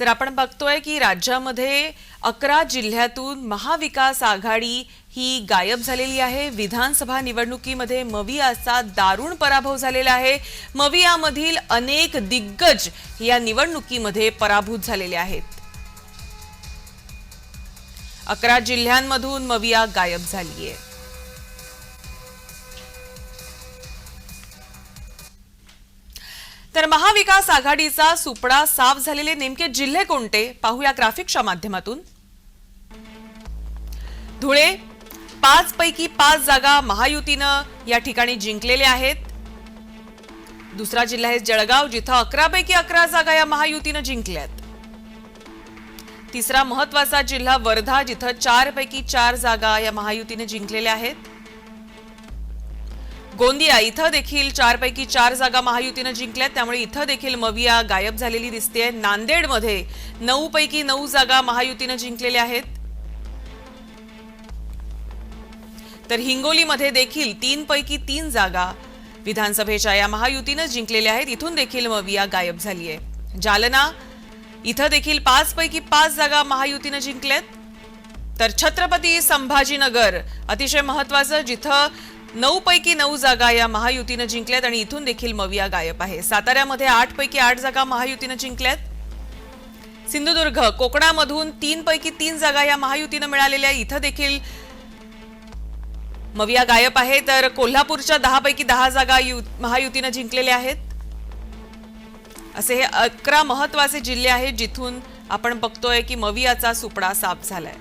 तर आपण बघतोय की राज्यामध्ये अकरा जिल्ह्यातून महाविकास आघाडी ही गायब झालेली आहे. विधानसभा निवडणुकीमध्ये मवियाचा दारुण पराभव झालेला आहे. मवियामधील अनेक दिग्गज या निवडणुकीमध्ये पराभूत झालेले आहेत. अकरा जिल्ह्यांमधून मविया गायब झाली आहे तर महाविकास आघाडीचा सुपडा साफ झालेले नेमके जिल्हे कोणते? पाहूया ग्राफिक्सच्या माध्यमातून. धुळे पाच पैकी पाच जागा महायुतीनं या ठिकाणी जिंकलेल्या आहेत. दुसरा जिल्हा आहे जळगाव जिथं अकरा पैकी अकरा जागा या महायुतीनं जिंकल्यात तिसरा महत्त्वाचा जिल्हा वर्धा जिथं चार पैकी चार जागा या महायुतीने जिंकलेल्या आहेत. गोंदिया इथं देखील चार पैकी चार जागा महायुतीनं जिंकल्यात. त्यामुळे इथं देखील मविया गायब झालेली दिसते नांदेडमध्ये नऊ पैकी नऊ जागा महायुतीनं जिंकलेल्या आहेत. तर हिंगोलीमध्ये देखील तीन पैकी तीन जागा विधानसभेच्या या महायुतीनं जिंकलेल्या आहेत. इथून देखील मविया गायब झाली आहे जालना इथं देखील पाच पैकी पाच जागा महायुतीनं जिंकल्यात. तर छत्रपती संभाजीनगर अतिशय महत्वाचं जिथं नऊ पैकी नऊ जागा या महायुतीनं जिंकल्यात आणि इथून देखील मविया गायब आहे. साताऱ्यामध्ये आठ पैकी आठ जागा महायुतीनं जिंकल्यात. सिंधुदुर्ग कोकणामधून तीन पैकी तीन जागा या महायुतीनं मिळालेल्या इथं देखील मविया गायब आहे. तर कोल्हापूरच्या दहा पैकी दहा जागा यु- महायुतीनं जिंकलेल्या आहेत. असे हे अकरा महत्त्वाचे जिल्हे आहेत जिथून आपण बघतोय की मवियाचा सुपडा साफ झालाय.